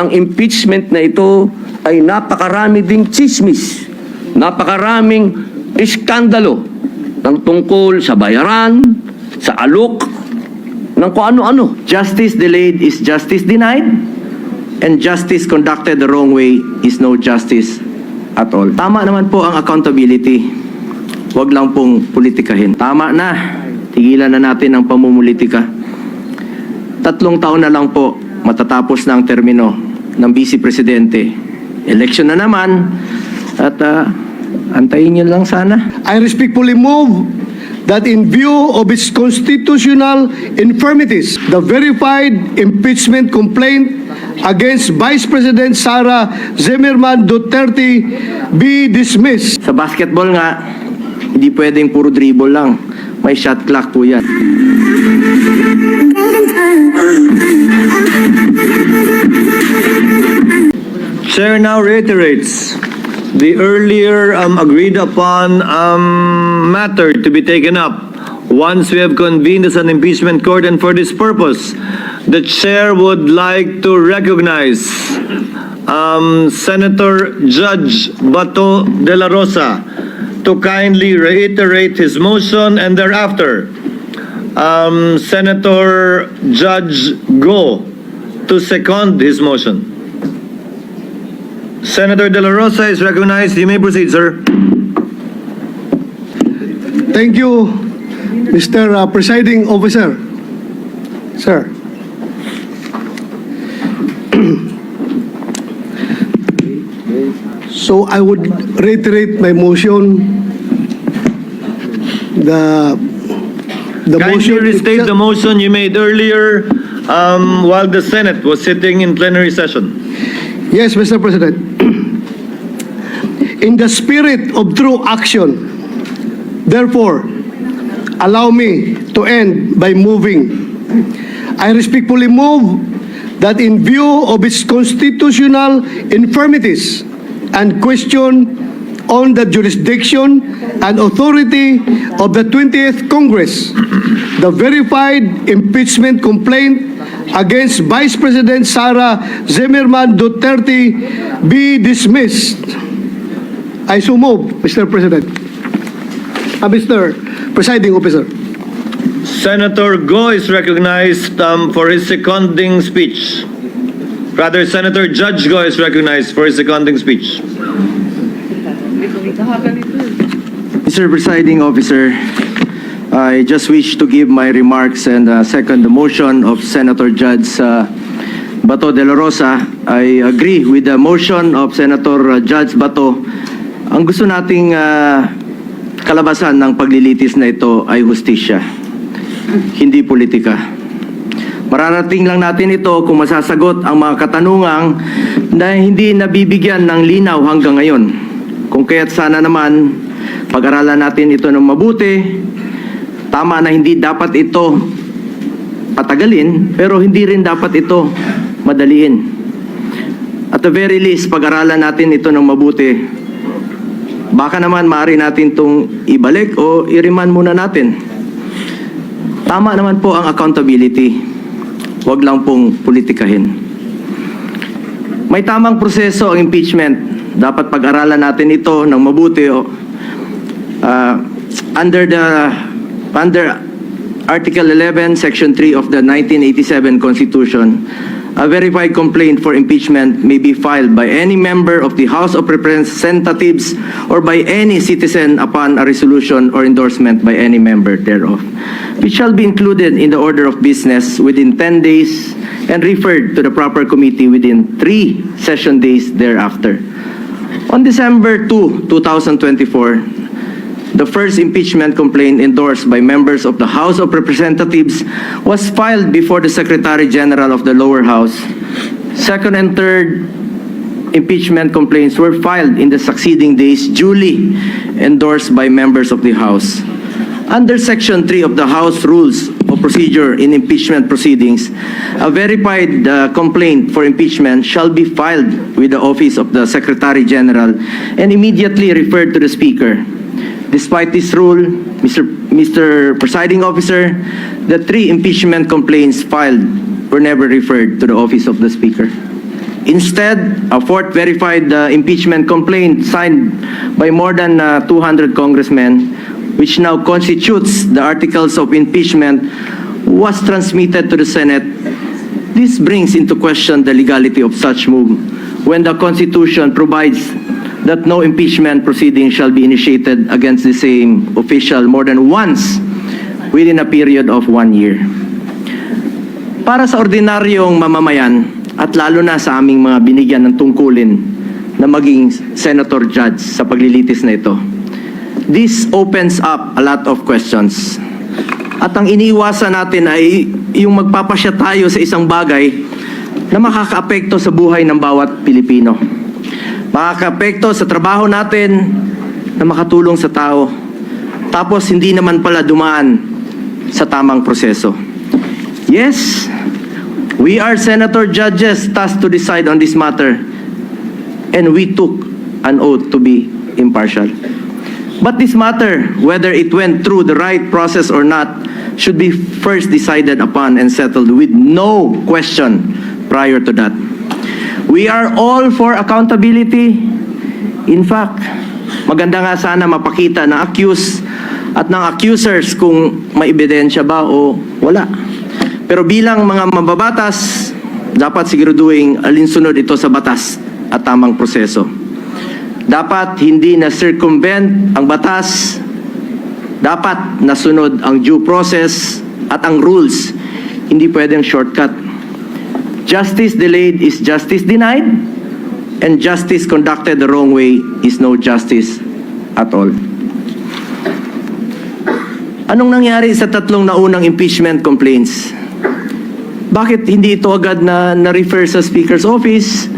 ang impeachment na ito ay napakarami ding chismis, napakaraming iskandalo ng tungkol sa bayaran, sa alok, ng kung ano-ano. Justice delayed is justice denied, and justice conducted the wrong way is no justice at all. Tama naman po ang accountability. Huwag lang pong politikahin. Tama na. Tigilan na natin ang pamumulitika. Tatlong taon na lang po matatapos na ang termino ng Vice Presidente. Election na naman at ah, antayin niyo lang sana. I respectfully move that in view of its constitutional infirmities, the verified impeachment complaint against Vice President Sara Zimmerman Duterte be dismissed. Sa basketball nga, hindi pwedeng puro dribble lang. May shot clock po yan. Chair now reiterates the earlier um, agreed upon um, matter to be taken up. Once we have convened as an impeachment court and for this purpose, the chair would like to recognize um, Senator Judge Bato de la Rosa to kindly reiterate his motion and thereafter, um, Senator Judge Go to second his motion. Senator De La Rosa is recognized. You may proceed, sir. Thank you, Mr. uh, Presiding Officer. Sir. So I would reiterate my motion. The, the Kindly motion. restate the motion you made earlier um, while the Senate was sitting in plenary session. Yes, Mr. President. In the spirit of true action, therefore, allow me to end by moving. I respectfully move that in view of its constitutional infirmities and question on the jurisdiction and authority of the 20th Congress, the verified impeachment complaint against Vice President Sara Zimmerman Duterte be dismissed. I so move, Mr. President. Uh, Mr. Presiding Officer. Senator Go is recognized um, for his seconding speech. Rather, Senator Judge Go is recognized for his seconding speech. Mr. Presiding Officer, I just wish to give my remarks and uh, second the motion of Senator Judge uh, Bato de la Rosa. I agree with the motion of Senator uh, Judge Bato. Ang gusto nating uh, kalabasan ng paglilitis na ito ay hustisya, hindi politika. Mararating lang natin ito kung masasagot ang mga katanungang na hindi nabibigyan ng linaw hanggang ngayon. Kung kaya't sana naman pag-aralan natin ito ng mabuti, tama na hindi dapat ito patagalin, pero hindi rin dapat ito madaliin. At the very least, pag-aralan natin ito ng mabuti. Baka naman maaari natin itong ibalik o iriman muna natin. Tama naman po ang accountability. Huwag lang pong politikahin. May tamang proseso ang impeachment. Dapat pag-aralan natin ito ng mabuti. uh, under the under Article 11, Section 3 of the 1987 Constitution, a verified complaint for impeachment may be filed by any member of the House of Representatives or by any citizen upon a resolution or endorsement by any member thereof, which shall be included in the order of business within 10 days and referred to the proper committee within three session days thereafter. On December 2, 2024, the first impeachment complaint endorsed by members of the House of Representatives was filed before the Secretary General of the lower house. Second and third impeachment complaints were filed in the succeeding days duly endorsed by members of the House. Under Section 3 of the House Rules of Procedure in Impeachment Proceedings, a verified uh, complaint for impeachment shall be filed with the Office of the Secretary General and immediately referred to the Speaker. Despite this rule, Mr. Mr. Presiding Officer, the three impeachment complaints filed were never referred to the Office of the Speaker. Instead, a fourth verified uh, impeachment complaint signed by more than uh, 200 congressmen, which now constitutes the articles of impeachment, was transmitted to the Senate. This brings into question the legality of such move when the Constitution provides that no impeachment proceeding shall be initiated against the same official more than once within a period of one year. Para sa ordinaryong mamamayan at lalo na sa aming mga binigyan ng tungkulin na maging senator judge sa paglilitis na ito, this opens up a lot of questions. At ang iniiwasan natin ay yung magpapasya tayo sa isang bagay na makakaapekto sa buhay ng bawat Pilipino. Makakaapekto sa trabaho natin na makatulong sa tao. Tapos hindi naman pala dumaan sa tamang proseso. Yes, we are senator judges tasked to decide on this matter. And we took an oath to be impartial. But this matter, whether it went through the right process or not, should be first decided upon and settled with no question prior to that. We are all for accountability. In fact, maganda nga sana mapakita ng accused at ng accusers kung may ebidensya ba o wala. Pero bilang mga mababatas, dapat siguraduhin alinsunod ito sa batas at tamang proseso. Dapat hindi na circumvent ang batas, dapat nasunod ang due process at ang rules. Hindi pwedeng shortcut. Justice delayed is justice denied, and justice conducted the wrong way is no justice at all. Anong nangyari sa tatlong naunang impeachment complaints? Bakit hindi ito agad na na-refer sa Speaker's Office?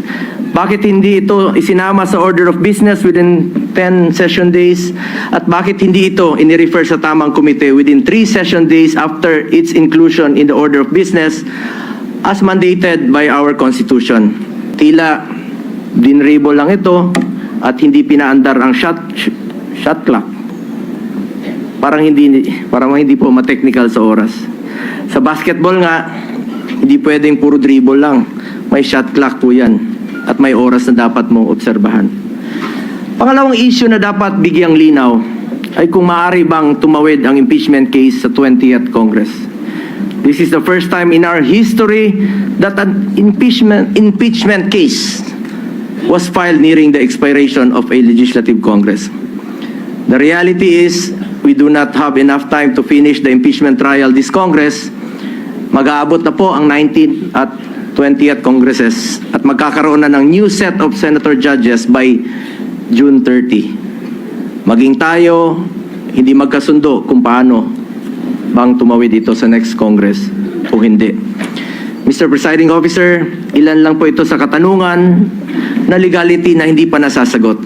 Bakit hindi ito isinama sa order of business within 10 session days? At bakit hindi ito inirefer sa tamang komite within 3 session days after its inclusion in the order of business as mandated by our Constitution? Tila dinrable lang ito at hindi pinaandar ang shot, shot clock. Parang hindi, parang hindi po ma-technical sa oras. Sa basketball nga, hindi pwedeng puro dribble lang. May shot clock po yan. At may oras na dapat mong obserbahan. Pangalawang issue na dapat bigyang linaw ay kung maaari bang tumawid ang impeachment case sa 20th Congress. This is the first time in our history that an impeachment, impeachment case was filed nearing the expiration of a legislative Congress. The reality is, we do not have enough time to finish the impeachment trial this Congress. Mag-aabot na po ang 19th at 20th Congresses at magkakaroon na ng new set of senator judges by June 30. Maging tayo, hindi magkasundo kung paano bang tumawid ito sa next Congress o hindi. Mr. Presiding Officer, ilan lang po ito sa katanungan na legality na hindi pa nasasagot.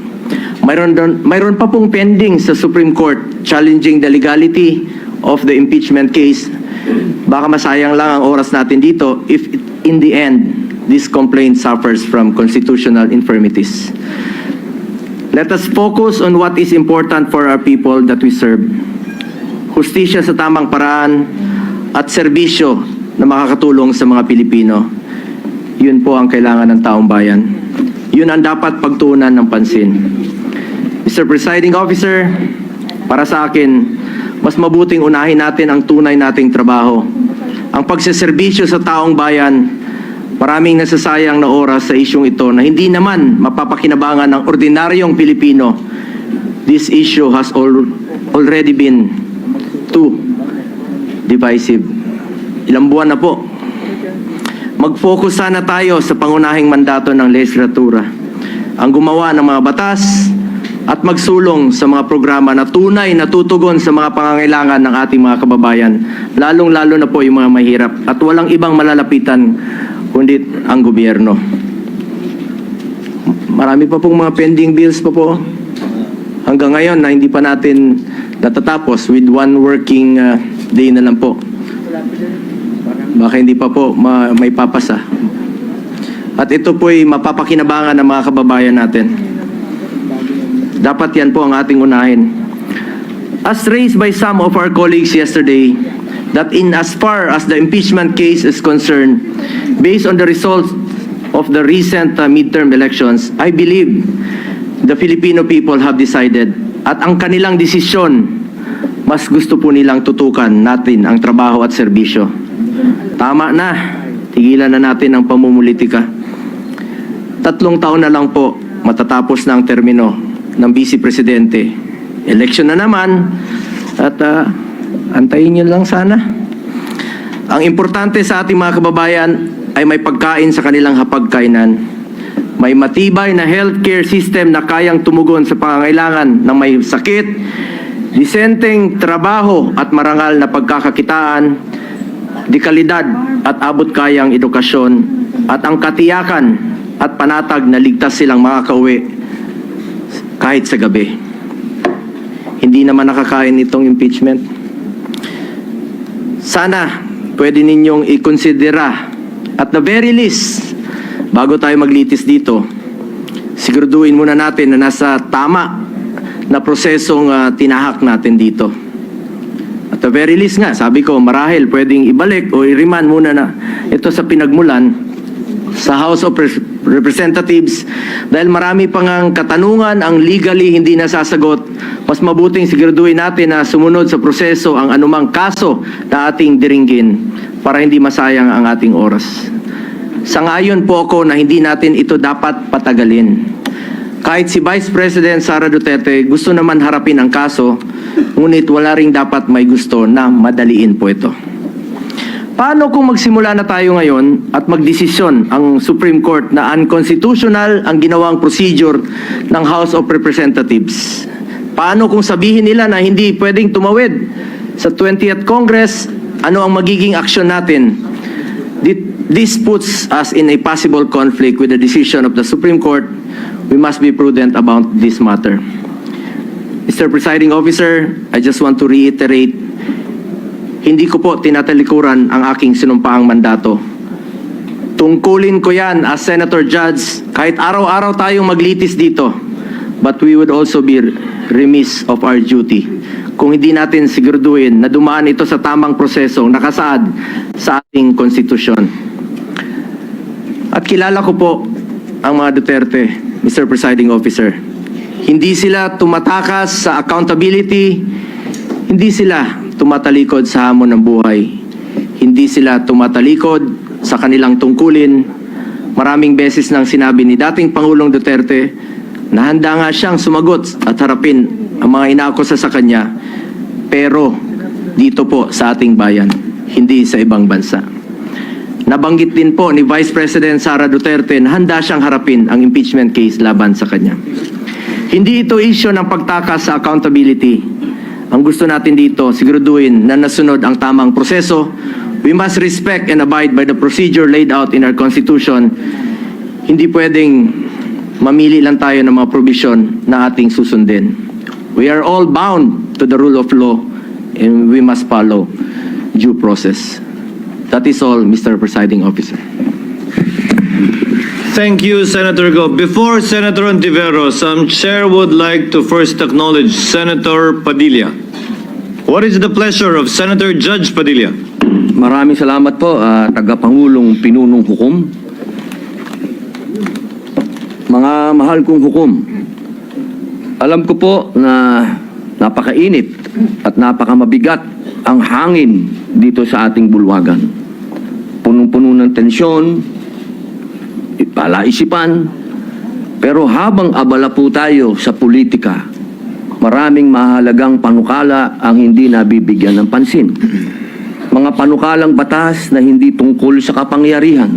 Mayroon, doon, mayroon pa pong pending sa Supreme Court challenging the legality of the impeachment case. Baka masayang lang ang oras natin dito if in the end this complaint suffers from constitutional infirmities. Let us focus on what is important for our people that we serve. Hustisya sa tamang paraan at serbisyo na makakatulong sa mga Pilipino. Yun po ang kailangan ng taong bayan. Yun ang dapat pagtuunan ng pansin. Mr. Presiding Officer, para sa akin, mas mabuting unahin natin ang tunay nating trabaho. Ang pagseserbisyo sa taong bayan, maraming nasasayang na oras sa isyong ito na hindi naman mapapakinabangan ng ordinaryong Pilipino. This issue has al- already been too divisive. Ilang buwan na po. Mag-focus sana tayo sa pangunahing mandato ng legislatura. Ang gumawa ng mga batas at magsulong sa mga programa na tunay na tutugon sa mga pangangailangan ng ating mga kababayan, lalong-lalo na po yung mga mahirap at walang ibang malalapitan kundi ang gobyerno. Marami pa pong mga pending bills pa po hanggang ngayon na hindi pa natin natatapos with one working uh, day na lang po. Baka hindi pa po ma- may papasa. At ito po'y mapapakinabangan ng mga kababayan natin. Dapat yan po ang ating unahin. As raised by some of our colleagues yesterday, that in as far as the impeachment case is concerned, based on the results of the recent uh, midterm elections, I believe the Filipino people have decided at ang kanilang desisyon, mas gusto po nilang tutukan natin ang trabaho at serbisyo. Tama na, tigilan na natin ang pamumulitika. Tatlong taon na lang po matatapos na ang termino ng Vice Presidente. Election na naman at ah, antayin nyo lang sana. Ang importante sa ating mga kababayan ay may pagkain sa kanilang hapagkainan. May matibay na healthcare system na kayang tumugon sa pangangailangan ng may sakit, disenteng trabaho at marangal na pagkakakitaan, di kalidad at abot kayang edukasyon at ang katiyakan at panatag na ligtas silang makakauwi kahit sa gabi. Hindi naman nakakain itong impeachment. Sana pwede ninyong ikonsidera at the very least, bago tayo maglitis dito, siguraduhin muna natin na nasa tama na prosesong ah, tinahak natin dito. At the very least nga, sabi ko, marahil pwedeng ibalik o i-remand muna na ito sa pinagmulan sa House of Res- Representatives dahil marami pang ang katanungan ang legally hindi nasasagot. Mas mabuting siguraduhin natin na sumunod sa proseso ang anumang kaso na ating diringgin para hindi masayang ang ating oras. Sangayon po ako na hindi natin ito dapat patagalin. Kahit si Vice President Sara Duterte gusto naman harapin ang kaso, ngunit wala ring dapat may gusto na madaliin po ito. Paano kung magsimula na tayo ngayon at magdesisyon ang Supreme Court na unconstitutional ang ginawang procedure ng House of Representatives? Paano kung sabihin nila na hindi pwedeng tumawid sa 20th Congress? Ano ang magiging aksyon natin? Thi- This puts us in a possible conflict with the decision of the Supreme Court. We must be prudent about this matter. Mr. Presiding Officer, I just want to reiterate hindi ko po tinatalikuran ang aking sinumpaang mandato. Tungkulin ko yan as Senator Judge kahit araw-araw tayong maglitis dito. But we would also be remiss of our duty kung hindi natin siguraduhin na dumaan ito sa tamang prosesong nakasaad sa ating konstitusyon. Kilala ko po ang mga Duterte, Mr. Presiding Officer. Hindi sila tumatakas sa accountability, hindi sila tumatalikod sa hamon ng buhay. Hindi sila tumatalikod sa kanilang tungkulin. Maraming beses nang sinabi ni dating Pangulong Duterte na handa nga siyang sumagot at harapin ang mga inaakusa sa kanya. Pero dito po sa ating bayan, hindi sa ibang bansa. Nabanggit din po ni Vice President Sara Duterte na handa siyang harapin ang impeachment case laban sa kanya. Hindi ito issue ng pagtakas sa accountability. Ang gusto natin dito, siguraduhin na nasunod ang tamang proseso. We must respect and abide by the procedure laid out in our Constitution. Hindi pwedeng mamili lang tayo ng mga provision na ating susundin. We are all bound to the rule of law and we must follow due process. That is all, Mr. Presiding Officer. Thank you, Senator Go. Before Senator Ontiveros, um, Chair would like to first acknowledge Senator Padilla. What is the pleasure of Senator Judge Padilla? Maraming salamat po, ah, tagapangulong pinunong hukom. Mga mahal kong hukom, alam ko po na napakainit at napakamabigat ang hangin dito sa ating bulwagan. Punong-puno ng tensyon, palaisipan, pero habang abala po tayo sa politika, maraming mahalagang panukala ang hindi nabibigyan ng pansin mga panukalang batas na hindi tungkol sa kapangyarihan,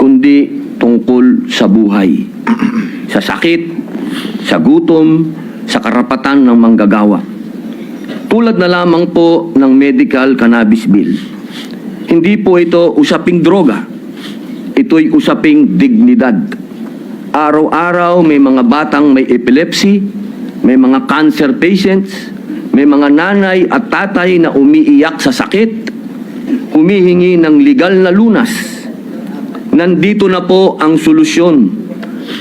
kundi tungkol sa buhay, sa sakit, sa gutom, sa karapatan ng manggagawa. Tulad na lamang po ng medical cannabis bill. Hindi po ito usaping droga. Ito'y usaping dignidad. Araw-araw may mga batang may epilepsy, may mga cancer patients, may mga nanay at tatay na umiiyak sa sakit, humihingi ng legal na lunas. Nandito na po ang solusyon,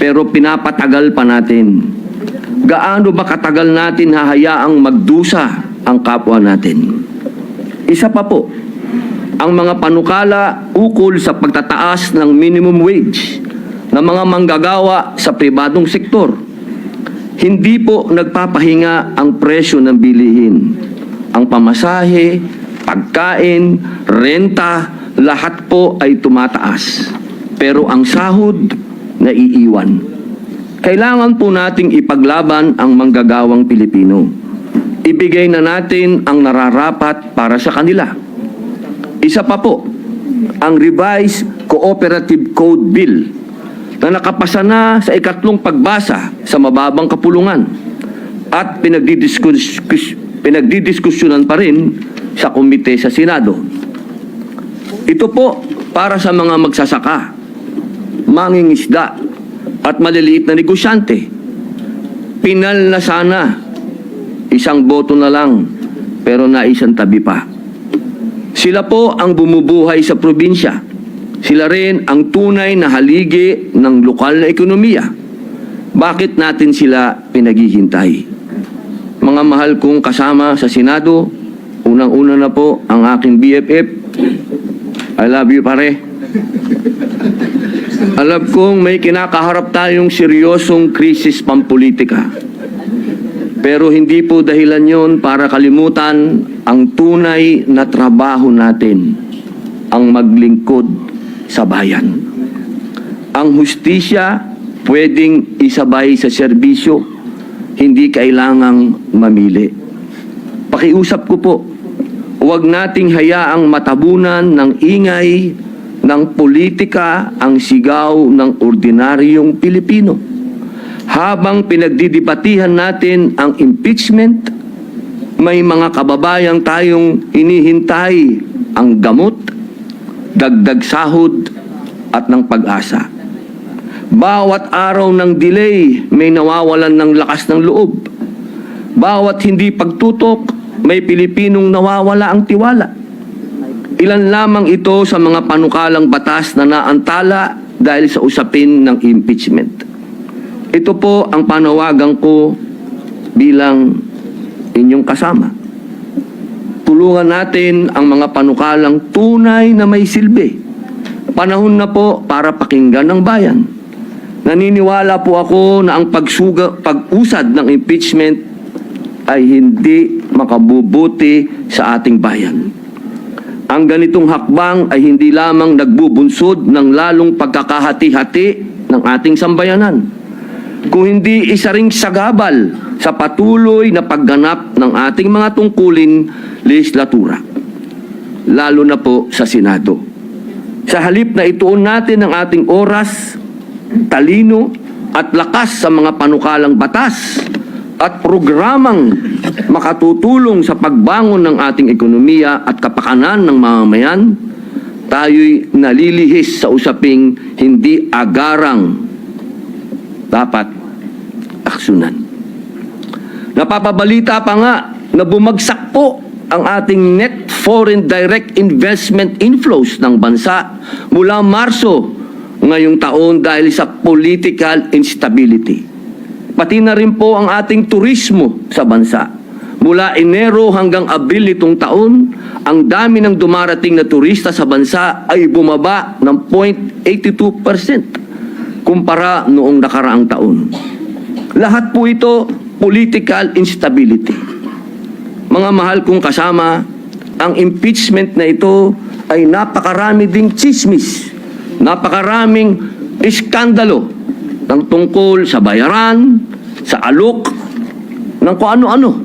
pero pinapatagal pa natin. Gaano ba katagal natin hahayaang magdusa ang kapwa natin? Isa pa po, ang mga panukala ukol sa pagtataas ng minimum wage ng mga manggagawa sa pribadong sektor. Hindi po nagpapahinga ang presyo ng bilihin. Ang pamasahe, pagkain, renta, lahat po ay tumataas. Pero ang sahod, naiiwan. Kailangan po nating ipaglaban ang manggagawang Pilipino. Ibigay na natin ang nararapat para sa kanila. Isa pa po, ang Revised Cooperative Code Bill na nakapasa na sa ikatlong pagbasa sa mababang kapulungan at pinagdidiskus pinagdidiskusyonan pa rin sa komite sa Senado. Ito po para sa mga magsasaka, mangingisda at maliliit na negosyante. Pinal na sana, isang boto na lang, pero naisang tabi pa. Sila po ang bumubuhay sa probinsya. Sila rin ang tunay na haligi ng lokal na ekonomiya. Bakit natin sila pinaghihintay? Mga mahal kong kasama sa Senado, unang-una na po ang aking BFF. I love you pare. Alam kong may kinakaharap tayong seryosong krisis pampolitika. Pero hindi po dahilan yon para kalimutan ang tunay na trabaho natin, ang maglingkod sa bayan. Ang hustisya pwedeng isabay sa serbisyo, hindi kailangang mamili. Pakiusap ko po, huwag nating hayaang matabunan ng ingay ng politika ang sigaw ng ordinaryong Pilipino habang pinagdidibatihan natin ang impeachment, may mga kababayang tayong hinihintay ang gamot, dagdag sahod at ng pag-asa. Bawat araw ng delay, may nawawalan ng lakas ng loob. Bawat hindi pagtutok, may Pilipinong nawawala ang tiwala. Ilan lamang ito sa mga panukalang batas na naantala dahil sa usapin ng impeachment. Ito po ang panawagan ko bilang inyong kasama. Tulungan natin ang mga panukalang tunay na may silbi. Panahon na po para pakinggan ng bayan. Naniniwala po ako na ang pagsuga, pag-usad ng impeachment ay hindi makabubuti sa ating bayan. Ang ganitong hakbang ay hindi lamang nagbubunsod ng lalong pagkakahati-hati ng ating sambayanan kung hindi isa ring sagabal sa patuloy na pagganap ng ating mga tungkulin legislatura, lalo na po sa Senado. Sa halip na ituon natin ang ating oras, talino at lakas sa mga panukalang batas at programang makatutulong sa pagbangon ng ating ekonomiya at kapakanan ng mamamayan, tayo'y nalilihis sa usaping hindi agarang dapat aksyonan. Napapabalita pa nga na bumagsak po ang ating net foreign direct investment inflows ng bansa mula Marso ngayong taon dahil sa political instability. Pati na rin po ang ating turismo sa bansa. Mula Enero hanggang Abril nitong taon, ang dami ng dumarating na turista sa bansa ay bumaba ng 0.82% kumpara noong nakaraang taon. Lahat po ito political instability. Mga mahal kong kasama, ang impeachment na ito ay napakarami ding chismis, napakaraming iskandalo ng tungkol sa bayaran, sa alok, ng kung ano-ano.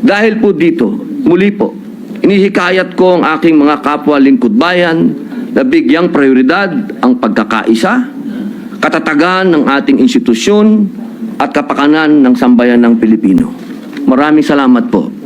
Dahil po dito, muli po, inihikayat ko ang aking mga kapwa lingkod bayan na bigyang prioridad ang pagkakaisa, katatagan ng ating institusyon at kapakanan ng sambayan ng Pilipino. Maraming salamat po.